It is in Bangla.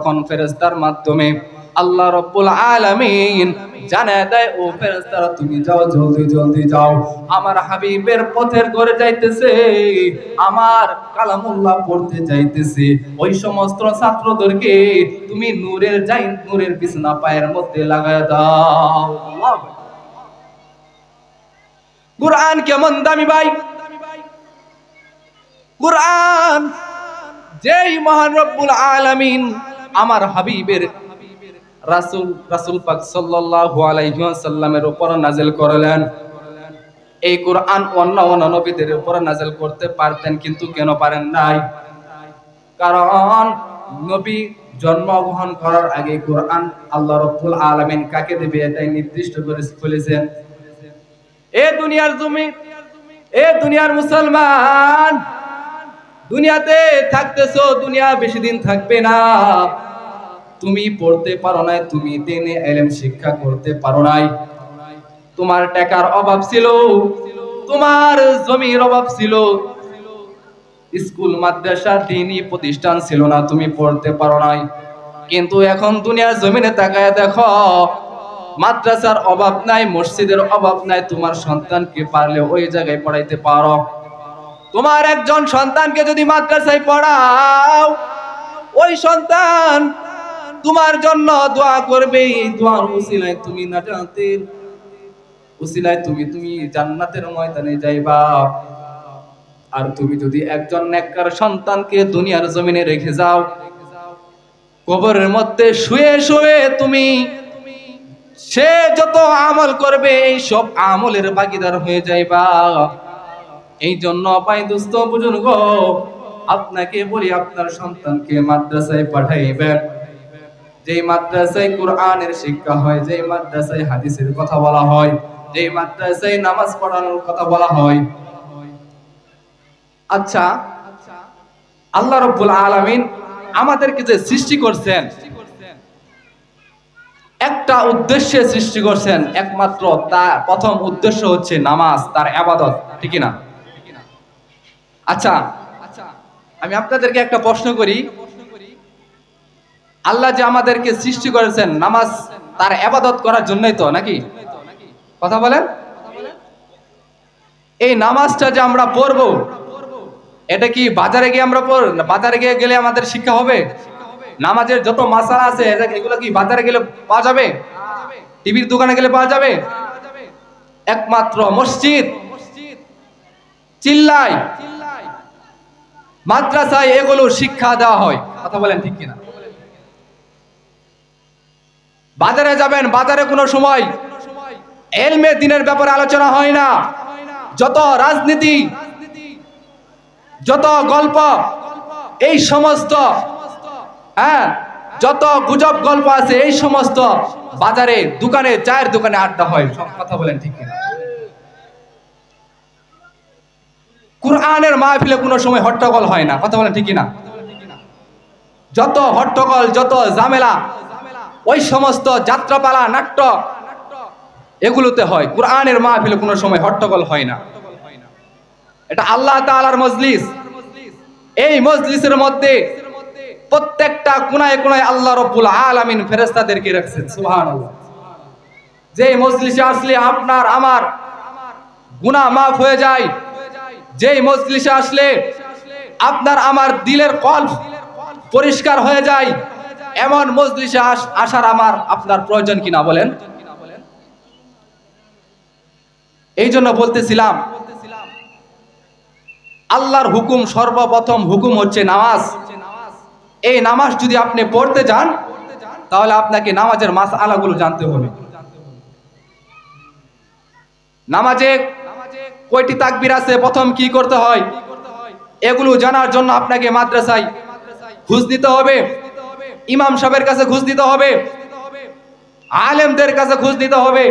তখন মাধ্যমে আল্লাহ রব্বুল আলামিন জানায় দেয়, ও ফেরেস্তারা তুমি যাও, জলদি জলদি যাও। আমার হাবিবের পথের করে যাইতেছে, আমার কালামুল্লাহ পড়তে যাইতেছে। ওই সমস্ত ছাত্রদেরকে তুমি নূরের যাই নূরের বিছনা পায়ের মধ্যে লাগায় দাও। কুরআন কেমন দামি ভাই? কুরআন যেই মহান রব্বুল আলামিন আমার হাবিবের রাসূল রাসূল পাক সাল্লাল্লাহু আলাইহি ওয়াসাল্লামের উপর নাযিল করলেন। এই কোরআন অন্য অন্য নবীদের উপর নাযিল করতে পারতেন কিন্তু কেন পারেন নাই? কারণ নবী জন্মগ্রহণ করার আগে কোরআন আল্লাহ রব্বুল আলামিন কাকে দেবে এটাই নির্দিষ্ট করে বলেছেন। এ দুনিয়ার জমি, এ দুনিয়ার মুসলমান দুনিয়াতে থাকতেছো, দুনিয়া বেশি দিন থাকবে না। তুমি পড়তে পারো নাই, তুমি দিনে এলেম শিক্ষা করতে পারো নাই। তোমার টাকার অভাব ছিল, তোমার জমির অভাব ছিল। স্কুল, মাদ্রাসা, দিনই প্রতিষ্ঠান ছিল না, তুমি পড়তে পারো নাই। কিন্তু এখন দুনিয়ার জমিনে তাকায় দেখো, মাদ্রাসার অভাব নাই, মসজিদের অভাব নাই, তোমার সন্তানকে পারলে ওই জায়গায় পড়াইতে পারো। তোমার একজন সন্তানকে যদি মাদ্রাসায় পড়াও, ওই সন্তান তোমার জন্য দোয়া করবে, দোয়ার উসিলায় তুমি না জানতে উসিলায় তুমি তুমি জান্নাতের ময়দানে যাইবা। আর তুমি যদি একজন নেককার সন্তানকে দুনিয়ার জমিনে রেখে যাও, কবরের মধ্যে শুয়ে শুয়ে তুমি, সে যত আমল করবে এই সব আমলের ভাগিদার হয়ে যাইবা। এই জন্য পাই দুস্থ বুঝুন গো আপনাকে বলি আপনার সন্তানকে মাদ্রাসায় পাঠাইবেন। যে মাদ্রাসায় কোরআনের শিক্ষা হয় যে মাদ্রাসায় হাদিসের কথা বলা হয় যে মাদ্রাসায় নামাজ পড়ানোর কথা বলা হয়। আচ্ছা আল্লাহ রব্বুল আলামিন আমাদেরকে যে সৃষ্টি করছেন, একটা উদ্দেশ্যে সৃষ্টি করছেন, একমাত্র তার প্রথম উদ্দেশ্য হচ্ছে নামাজ, তার আবাদত, ঠিক না আচ্ছা আমি আপনাদেরকে একটা প্রশ্ন করি। আল্লাহ যে আমাদেরকে সৃষ্টি করেছেন নামাজ, তার আবাদত করার জন্যই তো, নাকি? কথা বলেন। এই নামাজটা যে আমরা পড়ব, এটা কি বাজারে গিয়ে আমরা পড়, বাজারে গিয়ে গেলে আমাদের শিক্ষা হবে? নামাজের যত মাসালা আছে এগুলো কি বাজারে গেলে পাওয়া যাবে? টিভির দোকানে গেলে পাওয়া যাবে? একমাত্র মসজিদ। চিল্লাই মাদ্রাসায় এগুলো শিক্ষা দেওয়া হয়। কথা বলেন ঠিক কিনা? বাজারে যাবেন, বাজারে কোনো সময় এলমে দিনের ব্যাপারে আলোচনা হয় না। যত রাজনীতি, যত গল্প, এই সমস্ত হ্যাঁ যত গুজব গল্প আছে, এই সমস্ত বাজারে, দোকানে, চায়ের দোকানে আড্ডা হয়। সব কথা বলেন ঠিক কিনা? কোরআনের মাহফিলে কোনো সময় হট্টগোল হয় না। কথা বলেন ঠিকই না যত হট্টগোল, যত ঝামেলা, ওই সমস্ত যাত্রাপালা, নাট্য, এগুলোতে হয়। কোরআনের মাহফিলে কোনো সময় হট্টগোল হয় না। এটা আল্লাহ তাআলার মজলিস। এই মজলিসের মধ্যে প্রত্যেকটা কোনায় কোনায় আল্লাহ রব্বুল আলামিন ফেরেস্তাদেরকে রাখছেন। সুবহানাল্লাহ। যে মজলিসে আসলে আপনার, আমার গুনাহ মাফ হয়ে যায় যেই মজলিসে আসলে আপনার আমার দিলের কল পরিষ্কার হয়ে যায়, এমন মজলিসে আসার আমার আপনার প্রয়োজন কিনা বলেন? এই জন্য বলতেছিলাম, আল্লাহর হুকুম সর্বপ্রথম হুকুম হচ্ছে নামাজ। এই নামাজ যদি আপনি পড়তে যান, তাহলে আপনাকে নামাজের মাস আলাগুলো জানতে হবে। নামাজে কয়টি তাকবির আছে? প্রথম কি করতে হয়? এগুলো জানার জন্য আপনাকে মাদ্রাসায় ঘুষ দিতে হবে। ইমাম সাহেবের কাছে ঘুষ দিতে হবে। আলেমদের কাছে ঘুষ দিতে হবে।